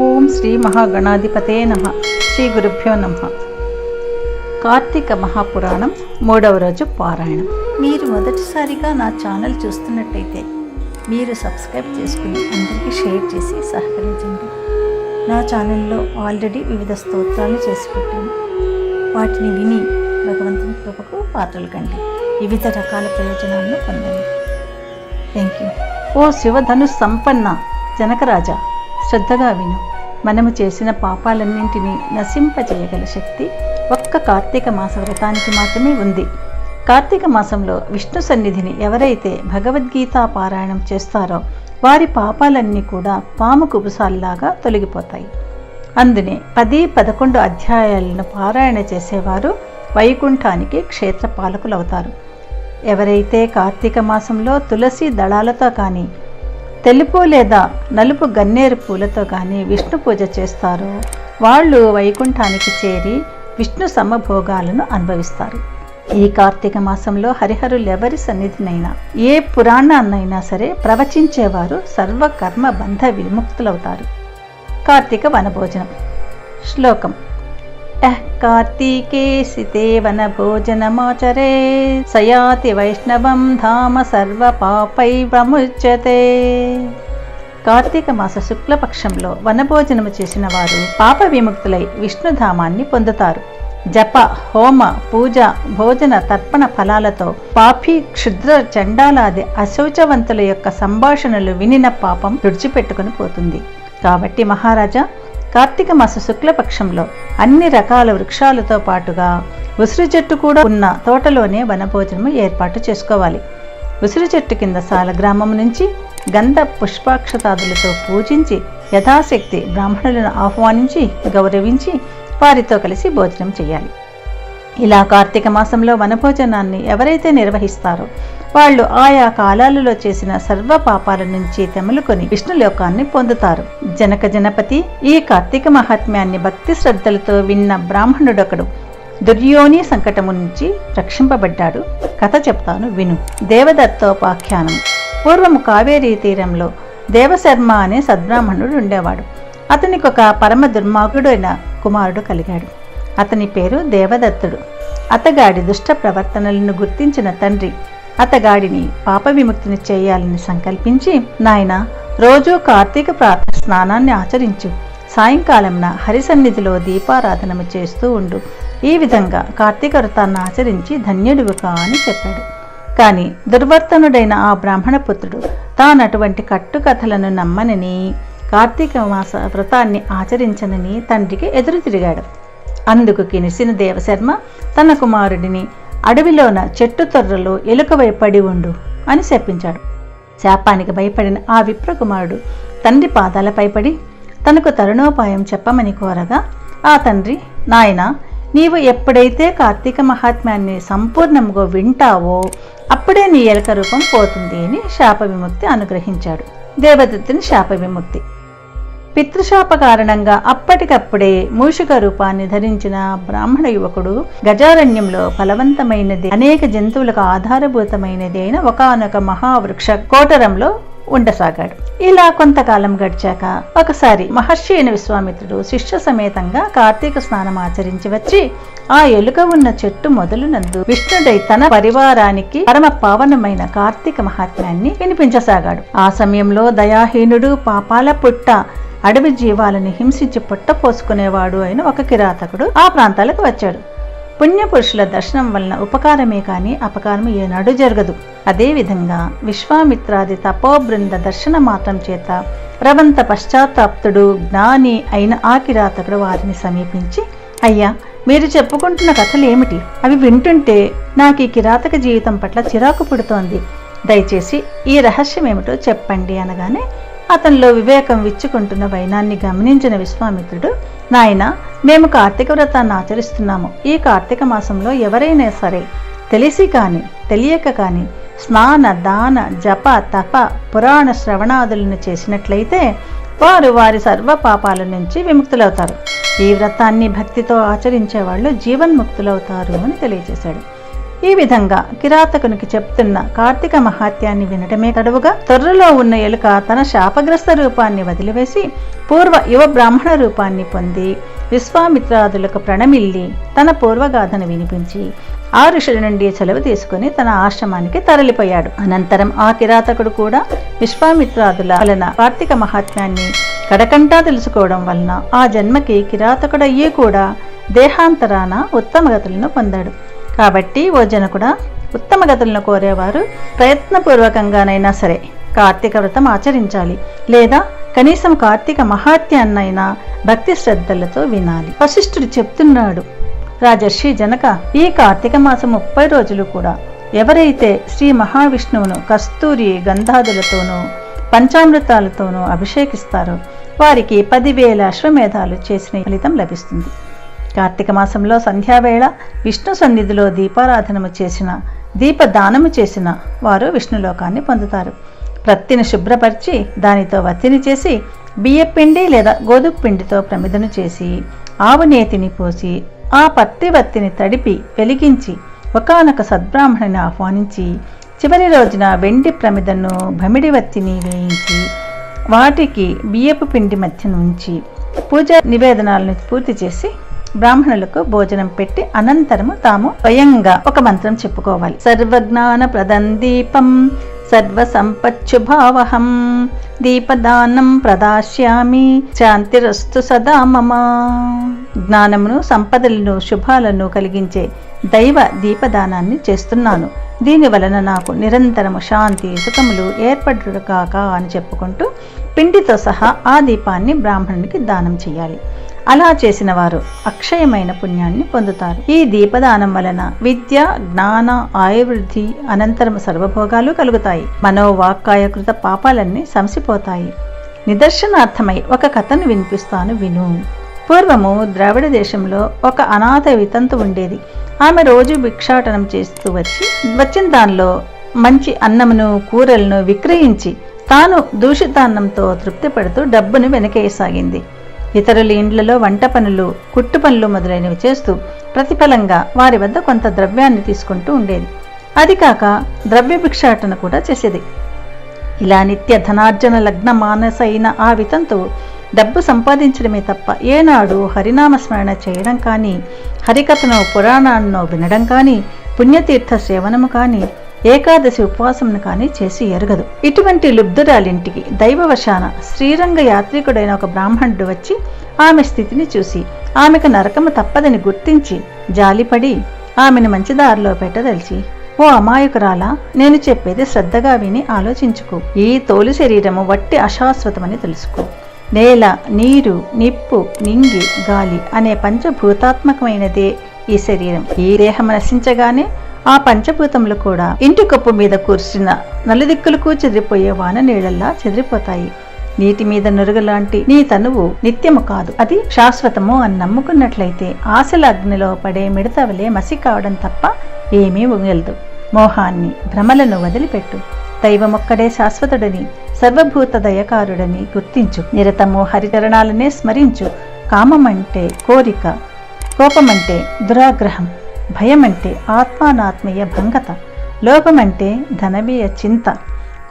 ఓం శ్రీ మహాగణాధిపతే నమ. శ్రీ గురుభ్యో నమ. కార్తీక మహాపురాణం మూడవ రోజు పారాయణం. మీరు మొదటిసారిగా నా ఛానల్ చూస్తున్నట్టయితే మీరు సబ్స్క్రైబ్ చేసుకుని అందరికీ షేర్ చేసి సహకరించండి. నా ఛానల్లో ఆల్రెడీ వివిధ స్తోత్రాలు చేసి పెట్టాను వాటిని విని భగవంతుని కృపకు పాత్రలు కండి. వివిధ రకాల ప్రయోజనాలను పొందండి. థ్యాంక్ యూ ఓ శివధను సంపన్న జనకరాజా శ్రద్ధగా విను. మనము చేసిన పాపాలన్నింటినీ నశింపజేయగల శక్తి ఒక్క కార్తీక మాస వ్రతానికి మాత్రమే ఉంది. కార్తీక మాసంలో విష్ణు సన్నిధిని ఎవరైతే భగవద్గీత పారాయణం చేస్తారో వారి పాపాలన్నీ కూడా పాము కుబుసాల్లాగా తొలగిపోతాయి. అందునే పది పదకొండు అధ్యాయాలను పారాయణ చేసేవారు వైకుంఠానికి క్షేత్ర పాలకులవుతారు ఎవరైతే కార్తీక మాసంలో తులసి దళాలతో కానీ తెలుపు లేదా నలుపు గన్నేరు పూలతో కానీ విష్ణు పూజ చేస్తారో. వాళ్ళు వైకుంఠానికి చేరి విష్ణు సమభోగాలను అనుభవిస్తారు. ఈ కార్తీక మాసంలో హరిహరులు ఎవరి సన్నిధినైనా ఏ పురాణాన్నైనా సరే ప్రవచించేవారు సర్వకర్మ బంధ విముక్తులవుతారు. కార్తీక వనభోజనం. శ్లోకం. యః కార్తీకే సితే వనభోజనమాచరే సయాతి వైష్ణవం ధామ సర్వపాపై ప్రముచ్యతే కార్తీక మాస శుక్లపక్షంలో వనభోజనము చేసిన వారు పాప విముక్తులై విష్ణుధామాన్ని పొందుతారు. జప హోమ పూజ భోజన తర్పణ ఫలాలతో పాపి క్షుద్ర చండాలాది అశౌచవంతుల యొక్క సంభాషణలు వినిన పాపం తుడిచిపెట్టుకుని పోతుంది. కాబట్టి మహారాజా కార్తీక మాస శుక్లపక్షంలో అన్ని రకాల వృక్షాలతో పాటుగా ఉసిరి చెట్టు కూడా ఉన్న తోటలోనే వనభోజనము ఏర్పాటు చేసుకోవాలి. ఉసిరి చెట్టు కింద సాల గ్రామం నుంచి గంధ పుష్పాక్షతాదులతో పూజించి యథాశక్తి బ్రాహ్మణులను ఆహ్వానించి గౌరవించి వారితో కలిసి భోజనం చేయాలి. ఇలా కార్తీక మాసంలో వనభోజనాన్ని ఎవరైతే నిర్వహిస్తారో వాళ్ళు ఆయా కాలాలలో చేసిన సర్వ పాపాల నుంచి తెమలుకొని విష్ణులోకాన్ని పొందుతారు. జనక జనపతి ఈ కార్తీక మహాత్మ్యాన్ని భక్తి శ్రద్ధలతో విన్న బ్రాహ్మణుడొకడు. దుర్యోని సంకటము నుంచి రక్షింపబడ్డాడు. కథ చెప్తాను విను. దేవదత్తోపాఖ్యానం. పూర్వము కావేరీ తీరంలో దేవశర్మ అనే సద్బ్రాహ్మణుడు ఉండేవాడు. అతనికి ఒక పరమ దుర్మార్గుడైన కుమారుడు కలిగాడు. అతని పేరు దేవదత్తుడు. అతగాడి దుష్ట ప్రవర్తనలను గుర్తించిన తండ్రి అతగాడిని పాప విముక్తిని చేయాలని సంకల్పించి నాయన రోజూ కార్తీక ప్రార్థ స్నానాన్ని ఆచరించు. సాయంకాలంన హరిసన్నిధిలో దీపారాధనము చేస్తూ ఉండు. ఈ విధంగా కార్తీక వ్రతాన్ని ఆచరించి ధన్యుడివి కా అని చెప్పాడు. కానీ దుర్వర్తనుడైన ఆ బ్రాహ్మణ పుత్రుడు తానటువంటి కట్టుకథలను నమ్మనని కార్తీక మాస వ్రతాన్ని ఆచరించనని తండ్రికి ఎదురు తిరిగాడు. అందుకు కినిసిన దేవశర్మ తన కుమారుడిని అడవిలోన చెట్టు తొర్రలో ఎలుకవై పడి ఉండు అని శపించాడు. శాపానికి భయపడిన ఆ విప్రకుమారుడు తండ్రి పాదాలపై పడి తనకు తరుణోపాయం చెప్పమని కోరగా ఆ తండ్రి నాయన నీవు ఎప్పుడైతే కార్తీక మహాత్మ్యాన్ని సంపూర్ణంగా వింటావో అప్పుడే నీ ఎలక రూపం పోతుంది అని శాప విముక్తి అనుగ్రహించాడు. దేవదత్తుని శాప విముక్తి పితృశాప కారణంగా అప్పటికప్పుడే మూషిక రూపాన్ని ధరించిన బ్రాహ్మణ యువకుడు గజారణ్యంలో ఫలవంతమైనది అనేక జంతువులకు ఆధారభూతమైనది అయిన ఒకనొక మహావృక్ష కోటరంలో ఉండసాగాడు. ఇలా కొంతకాలం గడిచాక ఒకసారి మహర్షి అయిన విశ్వామిత్రుడు శిష్య సమేతంగా కార్తీక స్నానం ఆచరించి వచ్చి ఆ ఎలుక ఉన్న చెట్టు మొదలునందు విష్ణుడై తన పరివారానికి పరమ పావనమైన కార్తీక మహాత్మ్యాన్ని వినిపించసాగాడు. ఆ సమయంలో దయాహీనుడు పాపాల పుట్ట అడవి జీవాలని హింసించి పుట్ట పోసుకునేవాడు అయిన ఒక కిరాతకుడు ఆ ప్రాంతాలకు వచ్చాడు. పుణ్యపురుషుల దర్శనం వలన ఉపకారమే కాని అపకారం ఏనాడు జరగదు. అదేవిధంగా విశ్వామిత్రాది తపోబృంద దర్శన మాత్రం చేత ప్రవంత పశ్చాత్తాప్తుడు జ్ఞాని అయిన ఆ కిరాతకుడు వారిని సమీపించి అయ్యా మీరు చెప్పుకుంటున్న కథలు ఏమిటి? అవి వింటుంటే నాకు ఈ కిరాతక జీవితం పట్ల చిరాకు పుడుతోంది. దయచేసి ఈ రహస్యం ఏమిటో చెప్పండి అనగానే అతనిలో వివేకం విచ్చుకుంటున్న వైనాన్ని గమనించిన విశ్వామిత్రుడు నాయన మేము కార్తీక వ్రతాన్ని ఆచరిస్తున్నాము. ఈ కార్తీక మాసంలో ఎవరైనా సరే తెలిసి కానీ తెలియక కానీ స్నాన దాన జప తప పురాణ శ్రవణాదులను చేసినట్లయితే వారు వారి సర్వ పాపాల నుంచి విముక్తులవుతారు. ఈ వ్రతాన్ని భక్తితో ఆచరించే వాళ్ళు జీవన్ముక్తులవుతారు అని తెలియజేశాడు. ఈ విధంగా కిరాతకునికి చెప్తున్న కార్తీక మహాత్యాన్ని వినటమే తడువుగా తొర్రలో ఉన్న ఎలుక తన శాపగ్రస్త రూపాన్ని వదిలివేసి పూర్వ యువ బ్రాహ్మణ రూపాన్ని పొంది విశ్వామిత్రాదులకు ప్రణమిల్లి తన పూర్వగాథను వినిపించి ఆ ఋషుల నుండి సెలవు తీసుకుని తన ఆశ్రమానికి తరలిపోయాడు. అనంతరం ఆ కిరాతకుడు కూడా విశ్వామిత్రాదుల వలన కార్తీక మహాత్మ్యాన్ని కడకంటా తెలుసుకోవడం వలన ఆ జన్మకి కిరాతకుడయ్యి కూడా దేహాంతరాన ఉత్తమ గతులను పొందాడు. కాబట్టి ఓ జనకుడ ఉత్తమ గతులను కోరేవారు ప్రయత్నపూర్వకంగానైనా సరే కార్తీక వ్రతం ఆచరించాలి లేదా కనీసం కార్తీక మహాత్యాన్నైనా భక్తి శ్రద్ధలతో వినాలి. వశిష్ఠుడు చెప్తున్నాడు రాజర్షి జనక ఈ కార్తీక మాసం ముప్పై రోజులు కూడా. ఎవరైతే శ్రీ మహావిష్ణువును కస్తూరి గంధాదులతోనూ పంచామృతాలతోనూ అభిషేకిస్తారో వారికి పదివేల అశ్వమేధాలు చేసిన ఫలితం లభిస్తుంది. కార్తీక మాసంలో సంధ్యావేళ విష్ణు సన్నిధిలో దీపారాధనము చేసిన దీపదానము చేసిన వారు విష్ణులోకాన్ని పొందుతారు. ప్రత్తిని శుభ్రపరిచి దానితో వత్తిని చేసి బియ్యపిండి లేదా గోధుమ పిండితో ప్రమిదను చేసి ఆవు నేతిని పోసి ఆ పత్తి వత్తిని తడిపి వెలిగించి ఒకనొక సద్బ్రాహ్మణిని ఆహ్వానించి చివరి రోజున వెండి ప్రమిదను భమిడి వత్తిని వేయించి వాటికి బియ్యపు పిండి మధ్య ఉంచి పూజ నివేదనాలను పూర్తి చేసి బ్రాహ్మణులకు భోజనం పెట్టి అనంతరము తాము స్వయంగా ఒక మంత్రం చెప్పుకోవాలి. సర్వజ్ఞాన ప్రదం దీపం సర్వ సంపచ్చుభావహం దీపదానం ప్రదాస్యామి శాంతిరస్తు సదా మమ. జ్ఞానమును సంపదలను శుభాలను కలిగించే దైవ దీపదానాన్ని చేస్తున్నాను. దీని వలన నాకు నిరంతరము శాంతి సుఖములు ఏర్పడు కాక అని చెప్పుకుంటూ పిండితో సహా ఆ దీపాన్ని బ్రాహ్మణునికి దానం చేయాలి. అలా చేసిన వారు అక్షయమైన పుణ్యాన్ని పొందుతారు. ఈ దీపదానం వలన విద్య జ్ఞాన ఆయుర్వృద్ధి అనంతరం సర్వభోగాలు కలుగుతాయి. మనోవాక్కాయకృత పాపాలన్నీ సంసిపోతాయి నిదర్శనార్థమై ఒక కథను వినిపిస్తాను విను. పూర్వము ద్రావిడ దేశంలో ఒక అనాథ వితంతు ఉండేది. ఆమె రోజు భిక్షాటనం చేస్తూ వచ్చి వచ్చిన దానిలో మంచి అన్నమును కూరలను విక్రయించి తాను దూషితాన్నంతో తృప్తి పడుతూ డబ్బును వెనకేయసాగింది. ఇతరుల ఇండ్లలో వంట పనులు కుట్టు పనులు మొదలైనవి చేస్తూ ప్రతిఫలంగా వారి వద్ద కొంత ద్రవ్యాన్ని తీసుకుంటూ ఉండేది. అది కాక ద్రవ్య భిక్షాటన కూడా చేసేది. ఇలా నిత్య ధనార్జన లగ్న మానసైన ఆ వితంతు డబ్బు సంపాదించడమే తప్ప ఏనాడు హరినామస్మరణ చేయడం కానీ హరికథను పురాణాన్నో వినడం కానీ పుణ్యతీర్థ సేవనము కానీ ఏకాదశి ఉపవాసమును కానీ చేసి ఎరగదు. ఇటువంటి లుబ్ధురాలింటికి దైవవశాన శ్రీరంగ యాత్రికుడైన ఒక బ్రాహ్మణుడు వచ్చి ఆమె స్థితిని చూసి ఆమెకు నరకము తప్పదని గుర్తించి జాలిపడి ఆమెను మంచి దారిలో పెట్టదలిచి ఓ అమాయకురాలా నేను చెప్పేది శ్రద్ధగా విని ఆలోచించుకో. ఈ తోలు శరీరము వట్టి అశాశ్వతమని తెలుసుకో. నేల నీరు నిప్పు నింగి గాలి అనే పంచభూతాత్మకమైనదే ఈ శరీరం. ఈ దేహం నశించగానే ఆ పంచభూతములు కూడా ఇంటి కప్పు మీద కూర్చిన నలుదిక్కులకు చెదిరిపోయే వాన నీళ్ళల్లా చెదిరిపోతాయి. నీటి మీద నురుగలాంటి నీ తనువు నిత్యము కాదు. అది శాశ్వతము అని నమ్ముకున్నట్లయితే ఆశల అగ్నిలో పడే మిడతవలే మసి కావడం తప్ప ఏమీ ఉగలదు మోహాన్ని భ్రమలను వదిలిపెట్టు. దైవమొక్కడే శాశ్వతుడని సర్వభూత దయకారుడని గుర్తించు. నిరతము హరిచరణాలనే స్మరించు. కామమంటే కోరిక కోపమంటే దురాగ్రహం భయమంటే ఆత్మానాత్మీయ భంగత లోపమంటే ధనవీయ చింత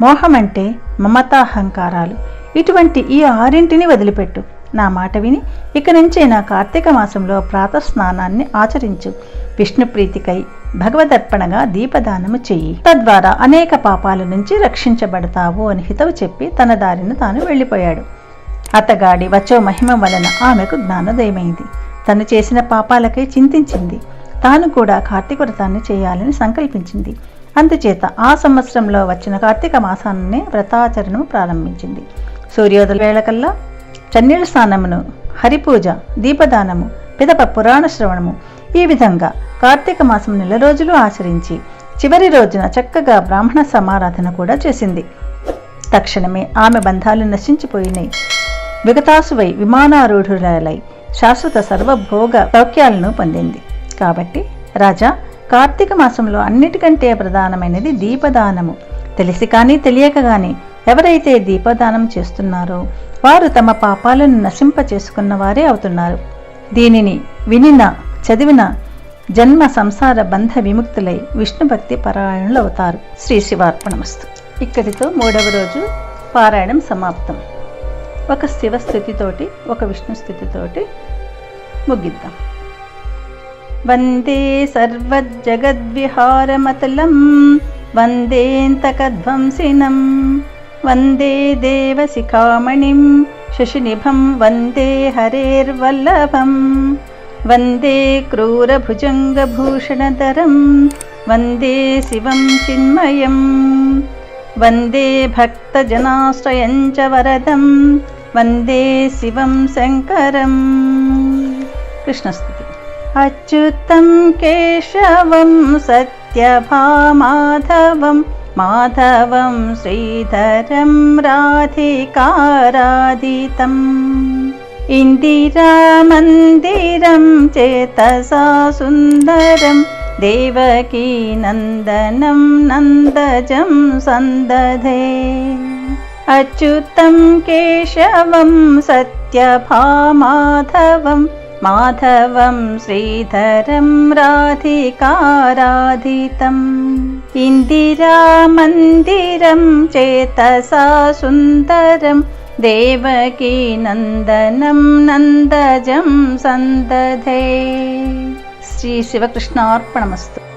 మోహమంటే మమతాహంకారాలు. ఇటువంటి ఈ ఆరింటిని వదిలిపెట్టు. నా మాట విని ఇక నుంచే నా కార్తీక మాసంలో ప్రాతస్నానాన్ని ఆచరించు. విష్ణు ప్రీతికై భగవదర్పణగా దీపదానము చెయ్యి. తద్వారా అనేక పాపాల నుంచి రక్షించబడతావు అని హితవు చెప్పి తన దారిని తాను వెళ్ళిపోయాడు. అతగాడి వచ్చో మహిమ వలన ఆమెకు జ్ఞానోదయమైంది. తను చేసిన పాపాలకై చింతించింది. తాను కూడా కార్తీక వ్రతాన్ని చేయాలని సంకల్పించింది. అందుచేత ఆ సంవత్సరంలో వచ్చిన కార్తీక మాసాన్నే వ్రతాచరణము ప్రారంభించింది. సూర్యోదయ వేళకల్లా చన్నీళ్ళ స్నానమును హరిపూజ దీపదానము పిదప పురాణ శ్రవణము ఈ విధంగా కార్తీక మాసం నెల రోజులు ఆచరించి చివరి రోజున చక్కగా బ్రాహ్మణ సమారాధన కూడా చేసింది. తక్షణమే ఆమె బంధాలు నశించిపోయినాయి విగతాసువై విమానారూఢురాలై శాశ్వత సర్వభోగ సౌఖ్యాలను పొందింది. కాబట్టి రాజా కార్తీక మాసంలో అన్నిటికంటే ప్రధానమైనది దీపదానము. తెలిసి కానీ తెలియక కానీ ఎవరైతే దీపదానం చేస్తున్నారో వారు తమ పాపాలను నశింప చేసుకున్న వారే అవుతున్నారు. దీనిని వినిన చదివిన జన్మ సంసార బంధ విముక్తులై విష్ణుభక్తి భక్తి అవుతారు శ్రీ శివార్పణమస్తు. ఇక్కడితో మూడవ రోజు పారాయణం సమాప్తం. ఒక శివ స్థితితోటి ఒక విష్ణు స్థితితోటి ముగిద్దాం. వందే సర్వజగద్విహారమతలం వందేంతకధ్వంసినం వందే దేవశిఖామణిం శశినిభం వందే హరేర్వల్లభం. वन्दे क्रूरभुजङ्गभूषणधरं वन्दे शिवं चिन्मयम् वन्दे भक्तजनाश्रयं च वरदं वन्दे शिवं शङ्करम्। कृष्णस्तुति। अच्युतं केशवं सत्यभामाधवं माधवं श्रीधरं राधिकाराधितम् इन्दिरामन्दिरं चेतसा सुन्दरं देवकीनन्दनं नन्दजं सन्दधे। अच्युतं केशवं सत्यभामाधवं माधवं माधवं श्रीधरं राधिकाराधितम् इन्दिरामन्दिरं चेतसा सुन्दरम् సుందరం దేవకీ నందనం నందజం సందధే. శ్రీ శివకృష్ణార్పణమస్తు.